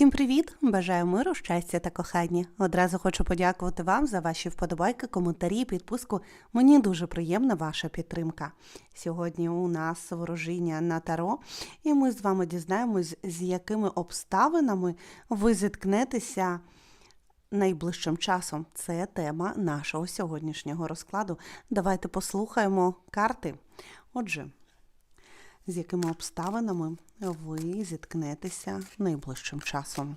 Всім привіт! Бажаю миру, щастя та кохання. Одразу хочу подякувати вам за ваші вподобайки, коментарі, підписку. Мені дуже приємна ваша підтримка. Сьогодні у нас ворожіння на таро, і ми з вами дізнаємось, з якими обставинами ви зіткнетеся найближчим часом. Це тема нашого сьогоднішнього розкладу. Давайте послухаємо карти. Отже з якими обставинами ви зіткнетеся найближчим часом.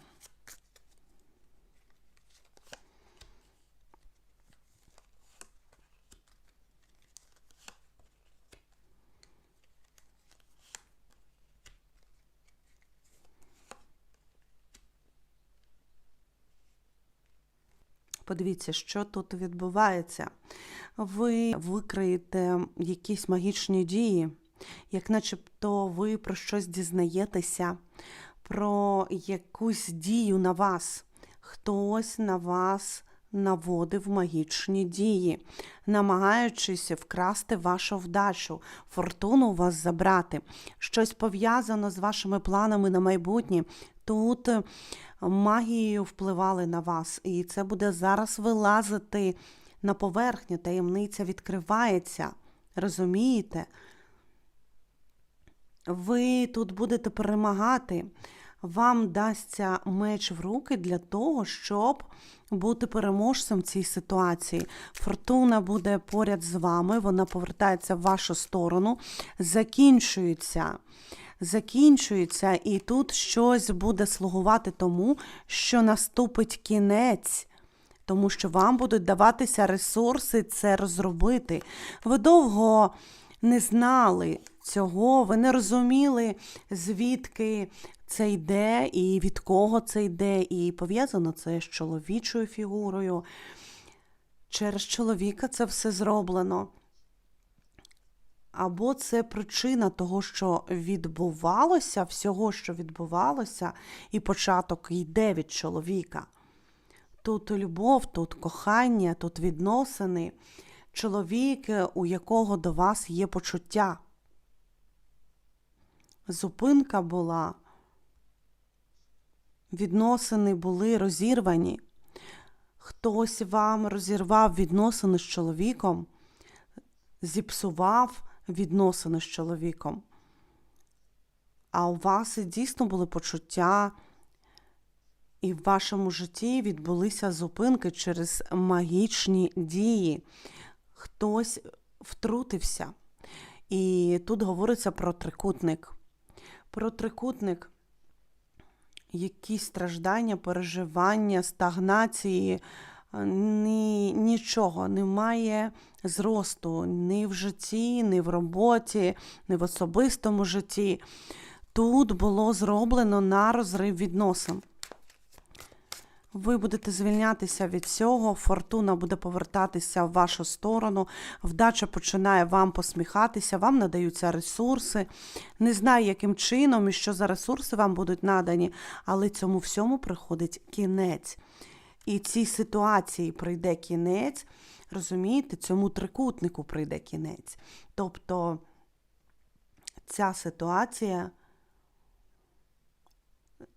Подивіться, що тут відбувається. Ви викриєте якісь магічні дії як начебто ви про щось дізнаєтеся, про якусь дію на вас, хтось на вас наводив магічні дії, намагаючись вкрасти вашу вдачу, фортуну у вас забрати, щось пов'язано з вашими планами на майбутнє. Тут магією впливали на вас, і це буде зараз вилазити на поверхню, таємниця відкривається. Розумієте? Ви тут будете перемагати. Вам дасться меч в руки для того, щоб бути переможцем в цій ситуації. Фортуна буде поряд з вами, вона повертається в вашу сторону, закінчується. Закінчується, і тут щось буде слугувати тому, що наступить кінець, тому що вам будуть даватися ресурси це розробити. Ви довго не знали цього, ви не розуміли, звідки це йде, і від кого це йде, і пов'язано це з чоловічою фігурою. Через чоловіка це все зроблено. Або це причина того, що відбувалося, всього, що відбувалося, і початок йде від чоловіка. Тут любов, тут кохання, тут відносини чоловік, у якого до вас є почуття. Зупинка була, відносини були розірвані. Хтось вам розірвав відносини з чоловіком, зіпсував відносини з чоловіком. А у вас дійсно були почуття, і в вашому житті відбулися зупинки через магічні дії хтось втрутився. І тут говориться про трикутник. Про трикутник, якісь страждання, переживання, стагнації, ні, нічого немає зросту ні в житті, ні в роботі, ні в особистому житті. Тут було зроблено на розрив відносин. Ви будете звільнятися від цього, фортуна буде повертатися в вашу сторону, вдача починає вам посміхатися, вам надаються ресурси. Не знаю, яким чином і що за ресурси вам будуть надані, але цьому всьому приходить кінець. І цій ситуації прийде кінець, розумієте, цьому трикутнику прийде кінець. Тобто ця ситуація.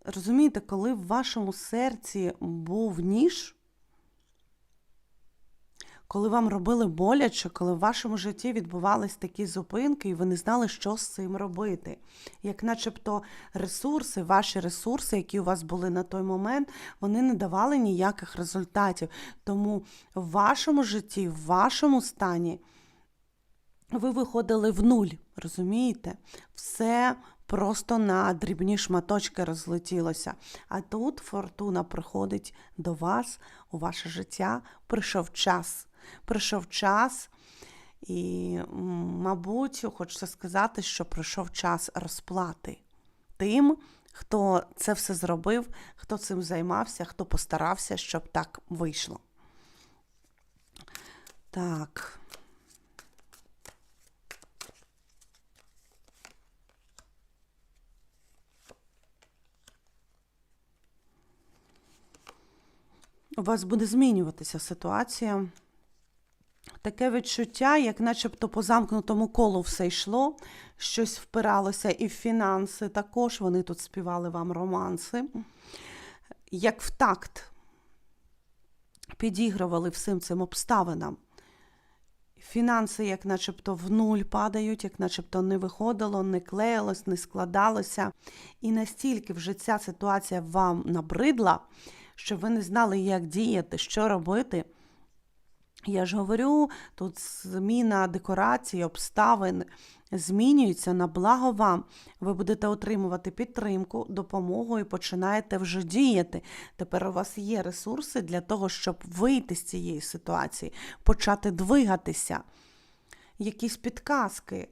Розумієте, коли в вашому серці був ніж, коли вам робили боляче, коли в вашому житті відбувались такі зупинки, і ви не знали, що з цим робити. Як начебто ресурси, ваші ресурси, які у вас були на той момент, вони не давали ніяких результатів. Тому в вашому житті, в вашому стані ви виходили в нуль, розумієте? Все просто на дрібні шматочки розлетілося. А тут фортуна приходить до вас, у ваше життя. Прийшов час. Прийшов час. І, мабуть, хочеться сказати, що прийшов час розплати тим, хто це все зробив, хто цим займався, хто постарався, щоб так вийшло. Так. У вас буде змінюватися ситуація. Таке відчуття, як начебто по замкнутому колу все йшло, щось впиралося і в фінанси також. Вони тут співали вам романси. як в такт підігрували всім цим обставинам. Фінанси, як начебто, в нуль падають, як начебто не виходило, не клеїлось, не складалося. І настільки вже ця ситуація вам набридла, що ви не знали, як діяти, що робити. Я ж говорю, тут зміна декорації, обставин змінюється на благо вам. Ви будете отримувати підтримку, допомогу і починаєте вже діяти. Тепер у вас є ресурси для того, щоб вийти з цієї ситуації, почати двигатися. Якісь підказки,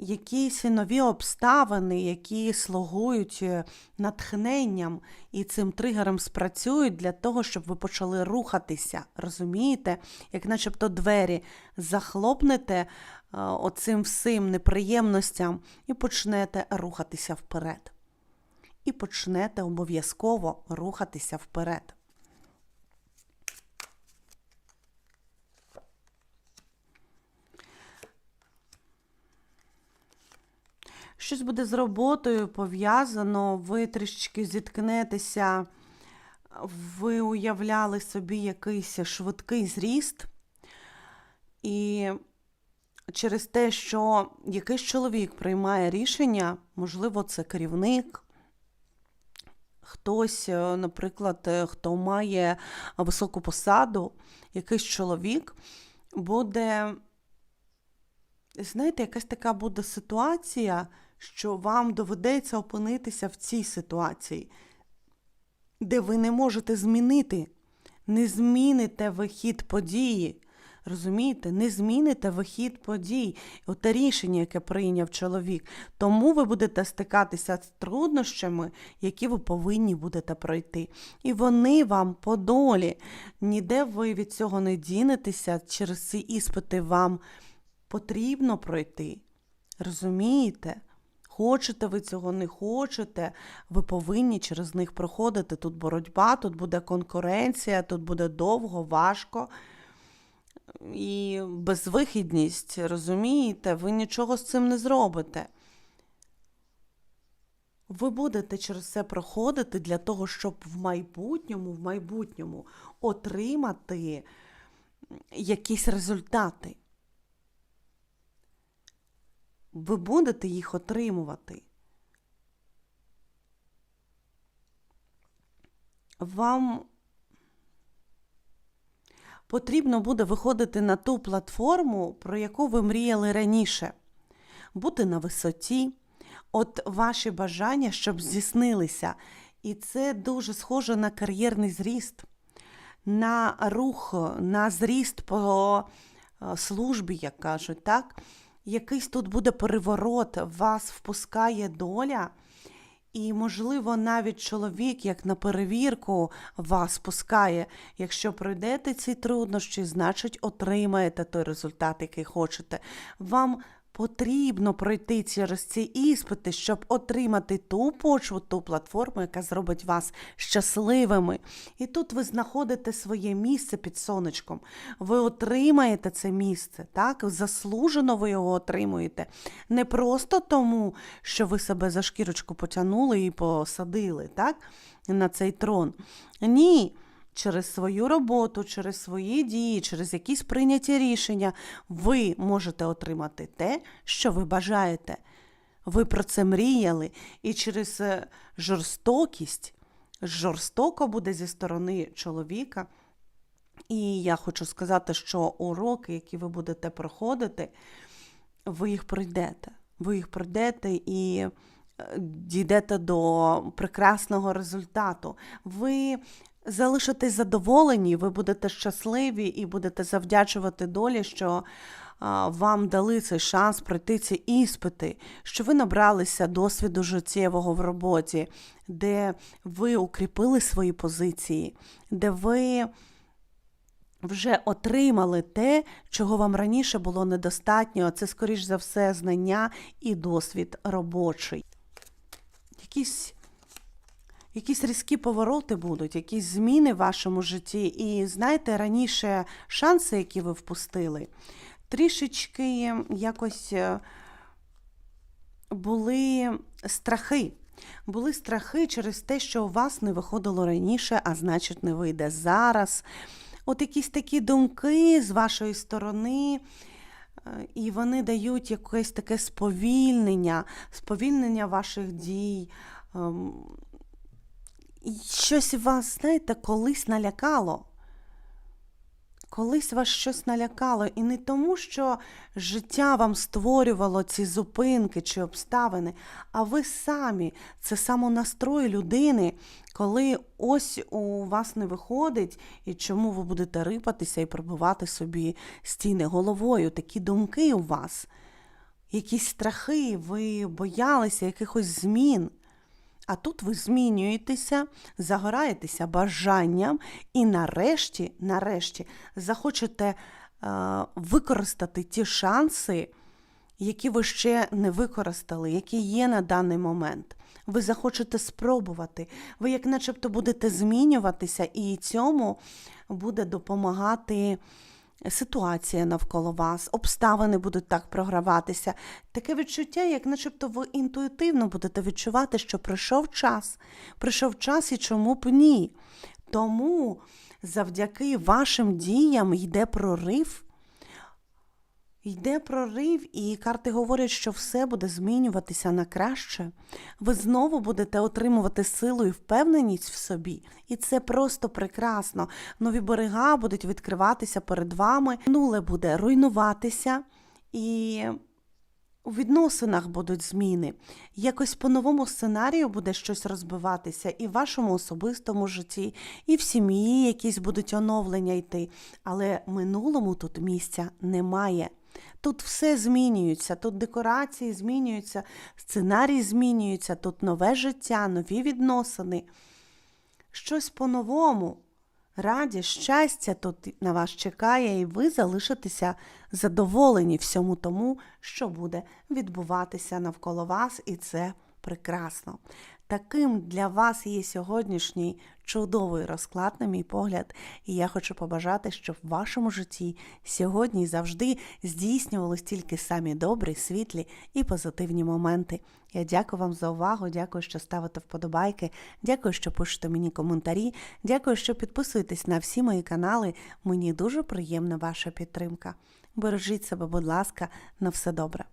якісь нові обставини, які слугують е, натхненням і цим тригером спрацюють для того, щоб ви почали рухатися. Розумієте? Як начебто двері захлопнете е, оцим всім неприємностям і почнете рухатися вперед. І почнете обов'язково рухатися вперед. Щось буде з роботою пов'язано, ви трішечки зіткнетеся, ви уявляли собі якийсь швидкий зріст, і через те, що якийсь чоловік приймає рішення, можливо, це керівник, хтось, е, наприклад, е, хто має високу посаду, якийсь чоловік буде, знаєте, якась така буде ситуація що вам доведеться опинитися в цій ситуації, де ви не можете змінити, не зміните вихід події. Розумієте, не зміните вихід подій, оте рішення, яке прийняв чоловік. Тому ви будете стикатися з труднощами, які ви повинні будете пройти. І вони вам по долі. Ніде ви від цього не дінетеся, через ці іспити вам потрібно пройти. Розумієте? Хочете ви цього, не хочете, ви повинні через них проходити. Тут боротьба, тут буде конкуренція, тут буде довго, важко. І безвихідність, розумієте, ви нічого з цим не зробите. Ви будете через це проходити для того, щоб в майбутньому, в майбутньому отримати якісь результати ви будете їх отримувати. Вам потрібно буде виходити на ту платформу, про яку ви мріяли раніше, бути на висоті, от ваші бажання, щоб здійснилися. І це дуже схоже на кар'єрний зріст, на рух, на зріст по е, службі, як кажуть, так? Якийсь тут буде переворот, вас впускає доля, і, можливо, навіть чоловік, як на перевірку, вас пускає. Якщо пройдете ці труднощі, значить отримаєте той результат, який хочете. Вам Потрібно пройти через ці іспити, щоб отримати ту почву, ту платформу, яка зробить вас щасливими. І тут ви знаходите своє місце під сонечком. Ви отримаєте це місце, так? Заслужено ви його отримуєте. Не просто тому, що ви себе за шкірочку потягнули і посадили так? на цей трон. Ні через свою роботу, через свої дії, через якісь прийняті рішення, ви можете отримати те, що ви бажаєте. Ви про це мріяли, і через е, жорстокість, жорстоко буде зі сторони чоловіка. І я хочу сказати, що уроки, які ви будете проходити, ви їх пройдете. Ви їх пройдете і дійдете до прекрасного результату. Ви залишитесь задоволені, ви будете щасливі і будете завдячувати долі, що вам дали цей шанс пройти ці іспити, що ви набралися досвіду життєвого в роботі, де ви укріпили свої позиції, де ви вже отримали те, чого вам раніше було недостатньо. Це, скоріш за все, знання і досвід робочий. Якісь якісь різкі повороти будуть, якісь зміни в вашому житті. І знаєте, раніше шанси, які ви впустили, трішечки якось е, були страхи. Були страхи через те, що у вас не виходило раніше, а значить, не вийде зараз. От якісь такі думки з вашої сторони, і вони дають якесь таке сповільнення, сповільнення ваших дій. Ем, Щось вас, знаєте, колись налякало. Колись вас щось налякало, і не тому, що життя вам створювало ці зупинки чи обставини, а ви самі це самонастрой людини, коли ось у вас не виходить, і чому ви будете рипатися і пробивати собі стіни головою. Такі думки у вас, якісь страхи, ви боялися якихось змін. А тут ви змінюєтеся, загораєтеся бажанням і нарешті, нарешті захочете е, використати ті шанси, які ви ще не використали, які є на даний момент. Ви захочете спробувати. Ви, як начебто, будете змінюватися, і цьому буде допомагати ситуація навколо вас, обставини будуть так програватися. Таке відчуття, як начебто ви інтуїтивно будете відчувати, що прийшов час, прийшов час і чому б ні. Тому завдяки вашим діям йде прорив. Йде прорив, і карти говорять, що все буде змінюватися на краще. Ви знову будете отримувати силу і впевненість в собі. І це просто прекрасно. Нові берега будуть відкриватися перед вами, минуле буде руйнуватися, і у відносинах будуть зміни. Якось по новому сценарію буде щось розбиватися і в вашому особистому житті, і в сім'ї якісь будуть оновлення йти. Але минулому тут місця немає. Тут все змінюється, тут декорації змінюються, сценарій змінюється, тут нове життя, нові відносини. Щось по-новому. Радість, щастя тут на вас чекає, і ви залишитеся задоволені всьому тому, що буде відбуватися навколо вас, і це прекрасно. Таким для вас є сьогоднішній чудовий розклад, на мій погляд, і я хочу побажати, щоб в вашому житті сьогодні завжди здійснювалися тільки самі добрі, світлі і позитивні моменти. Я дякую вам за увагу, дякую, що ставите вподобайки, дякую, що пишете мені коментарі, дякую, що підписуєтесь на всі мої канали. Мені дуже приємна ваша підтримка. Бережіть себе, будь ласка, на все добре.